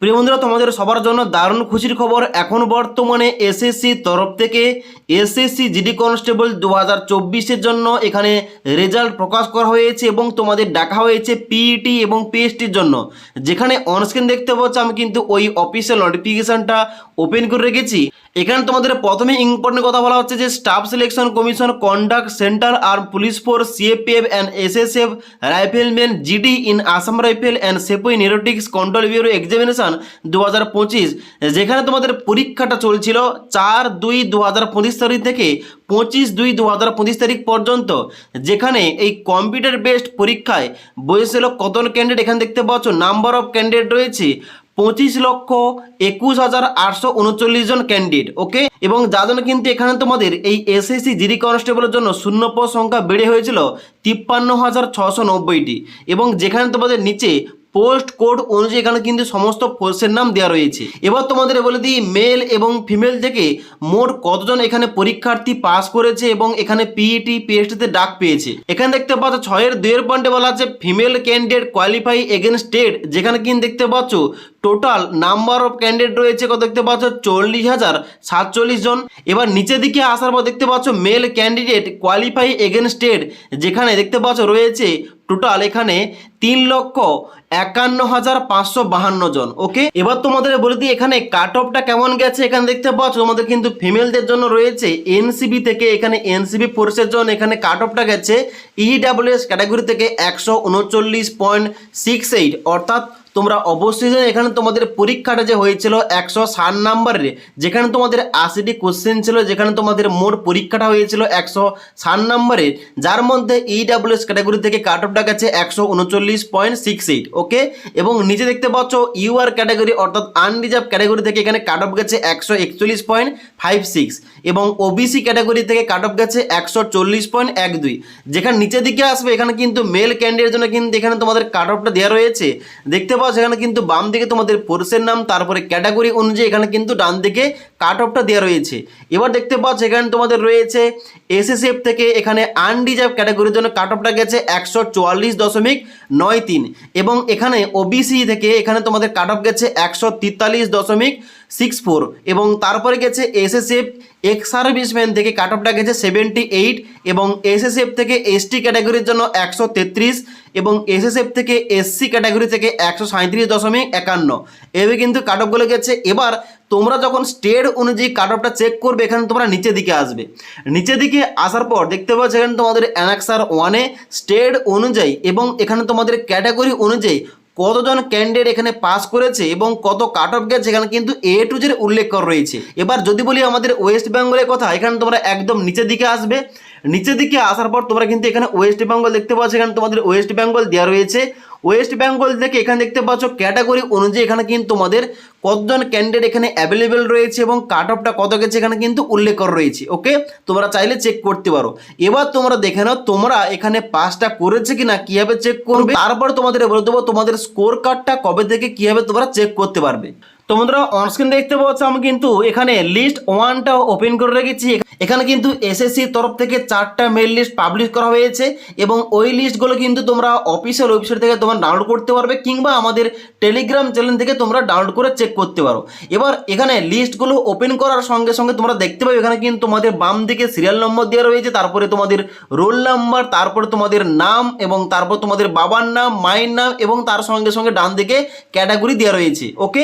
প্রিয় বন্ধুরা, তোমাদের সবার জন্য দারুণ খুশির খবর। এখন বর্তমানে এসএসসি তরফ থেকে এসএসসি জিডি কনস্টেবল দু হাজার জন্য এখানে রেজাল্ট প্রকাশ করা হয়েছে এবং তোমাদের ডাকা হয়েছে পিইটি এবং পিএসটির জন্য। যেখানে অনস্ক্রিন দেখতে পাচ্ছ, আমি কিন্তু ওই অফিসিয়াল নোটিফিকেশানটা ওপেন করে রেখেছি। এখানে তোমাদের প্রথমে ইম্পর্টেন্ট কথা বলা হচ্ছে যে staff selection commission conduct central arm police force CAPF and SSF rifleman GD in Assam rifle and sepoy narcotics control bureau examination দু হাজার পঁচিশ। যেখানে তোমাদের পরীক্ষাটা চলছিল চার দুই দু তারিখ থেকে পঁচিশ দুই দু হাজার তারিখ পর্যন্ত। যেখানে এই কম্পিউটার বেসড পরীক্ষায় বয়সেল কতজন ক্যান্ডিডেট এখানে দেখতে পাচ্ছ নাম্বার অফ ক্যান্ডিডেট রয়েছে। পঁচিশ লক্ষ একুশ হাজার আটশো উনচল্লিশ জন ক্যান্ডিডেট ওকে এবং যার জন্য কিন্তু এখানে তোমাদের এই এসএসসি জিডি কনস্টেবলের জন্য শূন্য পদ সংখ্যা বেড়ে হয়েছিল তিপ্পান্ন হাজার ছশো নব্বইটি। এবং যেখানে তোমাদের নিচে পোস্ট কোড অনুযায়ী এখানে কিন্তু সমস্ত পোস্টের নাম দেওয়া রয়েছে। এবার তোমাদের বলে দিই, মেল এবং ফিমেল থেকে মোট কতজন এখানে পরীক্ষার্থী পাস করেছে এবং এখানে পিইটি পিএসটিতে ডাক পেয়েছে? এখানে দেখতে পাচ্ছ, ছয়ের দুইয়ের পয়েন্টে বলা আছে, female candidate qualify against state যেখানে কিন্তু দেখতে পাচ্ছ টোটাল নাম্বার অফ ক্যান্ডিডেট রয়েছে কত? দেখতে পাচ্ছ, চল্লিশ হাজার সাতচল্লিশ জন। এবার নিচের দিকে আসার পর দেখতে পাচ্ছ male candidate qualify against state যেখানে দেখতে পাচ্ছ, রয়েছে টোটাল এখানে তিন লক্ষ একান্ন হাজার পাঁচশো বাহান্ন জন ওকে এবার তোমাদের বলে দিই, এখানে কাট অফটা কেমন গেছে? এখানে দেখতে পাচ্ছ, তোমাদের কিন্তু ফিমেলদের জন্য রয়েছে এনসিবি থেকে এখানে এনসিবি ফোর্সের জন্য এখানে কাট অফটা গেছে E ইডাব্লিউএস ক্যাটাগরি থেকে একশো উনচল্লিশ পয়েন্ট সিক্স এইট অর্থাৎ তোমরা অবশ্যই জানো, এখানে তোমাদের পরীক্ষাটা যে হয়েছিল একশো ষাট নাম্বারের, যেখানে তোমাদের আশিটি কোশ্চেন ছিল, যেখানে তোমাদের মোট পরীক্ষাটা হয়েছিল একশো ষাট নাম্বারের, যার মধ্যে E ইডাব্লিউএস ক্যাটাগরি থেকে কাট অফটা গেছে একশো উনচল্লিশ পয়েন্ট সিক্স এইট ওকে এবং নিচে দেখতে পাচ্ছ ইউআর ক্যাটাগরি অর্থাৎ আনরিজার্ভ ক্যাটাগরি থেকে এখানে কাট অফ গেছে একশো একচল্লিশ পয়েন্ট ফাইভ সিক্স এবং ওবিসি ক্যাটাগরি থেকে কাট অফ গেছে একশো চল্লিশ পয়েন্ট এক দুই। যেখানে নিচের দিকে আসবে, এখানে কিন্তু মেল ক্যান্ডিডেটের জন্য কিন্তু এখানে তোমাদের কাট অফটা দেওয়া রয়েছে। দেখতে পাচ্ছ এখানে কিন্তু বাম দিকে তোমাদের পুরুষের নাম, তারপরে ক্যাটাগরি অনুযায়ী এখানে কিন্তু ডান দিকে কাট অফটা দেওয়া রয়েছে। এবার দেখতে পাচ্ছ, এখানে তোমাদের রয়েছে এসএসএফ থেকে এখানে আনরিজার্ভ ক্যাটাগরির জন্য কাট অফটা গেছে একশো চুয়াল্লিশ দশমিক নয় তিন। এবং এখানে ওবিসি থেকে এখানে তোমাদের কাট অফ গেছে একশো তেতাল্লিশ দশমিক সিক্স ফোর। এবং তারপরে গেছে এসএসএফ এক্স সার্ভিসম্যান থেকে কাট অফটা গেছে সেভেন্টি এইট এবং এসএসএফ থেকে এসটি ক্যাটাগরির জন্য একশো তেত্রিশ। এবং এসএসএফ থেকে এসসি ক্যাটাগরি থেকে একশো সাঁত্রিশ দশমিক একান্ন। এভাবে কিন্তু কাট অফগুলো গেছে। এবার তোমরা যখন স্টেট অনুযায়ী কাট অফটা চেক করবে, এখানে তোমরা নিচের দিকে আসবে। নিচের দিকে আসার পর দেখতে পাচ্ছ এখানে তোমাদের অ্যানাক্সার ওয়ানে স্টেট অনুযায়ী এবং এখানে তোমাদের ক্যাটাগরি অনুযায়ী কতজন ক্যান্ডিডেট এখানে পাস করেছে এবং কত কাট অফ গেছে, এখানে কিন্তু এ টু জের উল্লেখ করা রয়েছে। এবার যদি বলি আমাদের ওয়েস্ট বেঙ্গলের কথা, এখানে তোমরা একদম নিচের দিকে আসবে। নিচের দিকে আসার পর তোমরা কিন্তু এখানে ওয়েস্ট বেঙ্গল দেখতে পাচ্ছ। এখানে তোমাদের ওয়েস্ট বেঙ্গল দেওয়া রয়েছে। ওয়েস্ট বেঙ্গল থেকে এখানে দেখতে পাচ্ছ ক্যাটাগরি অনুযায়ী এখানে কিন্তু তোমাদের কতজন ক্যান্ডিডেট এখানে অ্যাভেলেবেল রয়েছে এবং কাট অফটা কত গেছে এখানে কিন্তু উল্লেখ করা রয়েছে ওকে তোমরা চাইলে চেক করতে পারো। এবার তোমরা দেখে নাও, তোমরা এখানে পাসটা করেছে কিনা, কীভাবে চেক করবে? তারপর তোমাদের বলে দেবো তোমাদের স্কোর কার্ডটা কবে থেকে কীভাবে তোমরা চেক করতে পারবে। তোমরা অনস্ক্রিন দেখতে পাচ্ছ আমি কিন্তু এখানে লিস্ট ওয়ানটা ওপেন করে রেখেছি। এখানে কিন্তু এসএসসির তরফ থেকে চারটা মেল লিস্ট পাবলিশ করা হয়েছে এবং ওই লিস্টগুলো কিন্তু তোমরা অফিসিয়াল ওয়েবসাইট থেকে তোমরা ডাউনলোড করতে পারবে কিংবা আমাদের টেলিগ্রাম চ্যানেল থেকে তোমরা ডাউনলোড করে চেক করতে পারো। এবার এখানে লিস্টগুলো ওপেন করার সঙ্গে সঙ্গে তোমরা দেখতে পাবে, এখানে কিন্তু তোমাদের বাম দিকে সিরিয়াল নম্বর দেওয়া রয়েছে, তারপরে তোমাদের রোল নাম্বার তারপরে তোমাদের নাম এবং তারপর তোমাদের বাবার নাম, মায়ের নাম এবং তার সঙ্গে সঙ্গে ডান দিকে ক্যাটাগরি দেওয়া রয়েছে। ওকে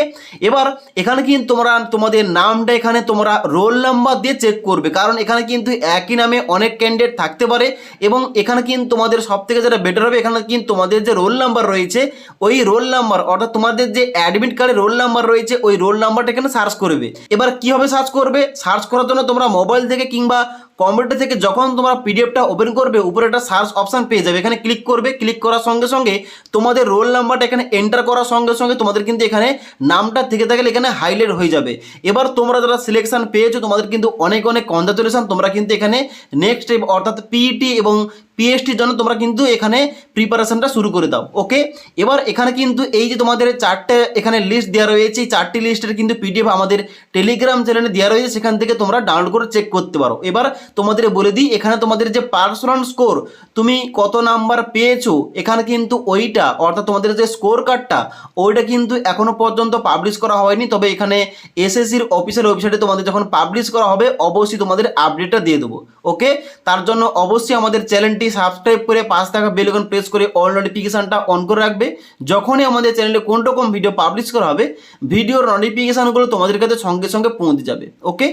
এবার এখানে কিন্তু তোমরা, তোমাদের নামটা এখানে তোমরা রোল নাম্বার দিয়ে চেক করবে। কারণ এখানে কিন্তু একই নামে অনেক ক্যান্ডিডেট থাকতে পারে এবং এখানে কিন্তু তোমাদের সব থেকে যেটা বেটার হবে, এখানে কিন্তু তোমাদের যে রোল নাম্বার রয়েছে, ওই রোল নাম্বার অর্থাৎ তোমাদের যে অ্যাডমিট কার্ডে রোল নাম্বার রয়েছে, ওই রোল নাম্বারটা এখানে সার্চ করবে। এবার কীভাবে সার্চ করবে? সার্চ করার জন্য তোমরা মোবাইল থেকে কিংবা কম্পিউটার থেকে যখন তোমরা পিডিএফটা ওপেন করবে, উপরে একটা সার্চ অপশান পেয়ে যাবে। এখানে ক্লিক করবে ক্লিক করার সঙ্গে সঙ্গে তোমাদের রোল নাম্বারটা এখানে এন্টার করার সঙ্গে সঙ্গে তোমাদের কিন্তু এখানে নামটা থেকে থাকলে এখানে হাইলাইট হয়ে যাবে। এবার তোমরা যারা সিলেকশন পেয়েছ, তোমাদের কিন্তু অনেক অনেক কনগ্রাচুলেশন তোমরা কিন্তু এখানে নেক্সট অর্থাৎ পিইটি এবং পিএসটির জন্য তোমরা কিন্তু এখানে প্রিপারেশনটা শুরু করে দাও ওকে এবার এখানে কিন্তু এই যে তোমাদের চারটে এখানে লিস্ট দেওয়া রয়েছে, এই চারটি লিস্টের কিন্তু পিডিএফ আমাদের টেলিগ্রাম চ্যানেলে দেওয়া রয়েছে, সেখান থেকে তোমরা ডাউনলোড করে চেক করতে পারো। এবার তোমাদের বলে দিই, এখানে তোমাদের যে পার্সোনাল স্কোর তুমি কত নাম্বার পেয়েছ, এখানে কিন্তু ওইটা, অর্থাৎ তোমাদের যে স্কোর কার্ডটা ওইটা কিন্তু এখনও পর্যন্ত পাবলিশ করা হয়নি, তবে এখানে এসএসসির অফিসিয়াল ওয়েবসাইটে তোমাদের যখন পাবলিশ করা হবে, অবশ্যই তোমাদের আপডেটটা দিয়ে দেবো ওকে তার জন্য অবশ্যই আমাদের চ্যানেলটি সাবস্ক্রাইব করে পাঁচ টাকা বেলকন প্রেস করে অল নোটিফিকেশানটা অন করে রাখবে। যখনই আমাদের চ্যানেলে কোন রকম ভিডিও পাবলিশ করা হবে ভিডিওর নোটিফিকেশানগুলো তোমাদের কাছে সঙ্গে সঙ্গে পৌঁছে যাবে ওকে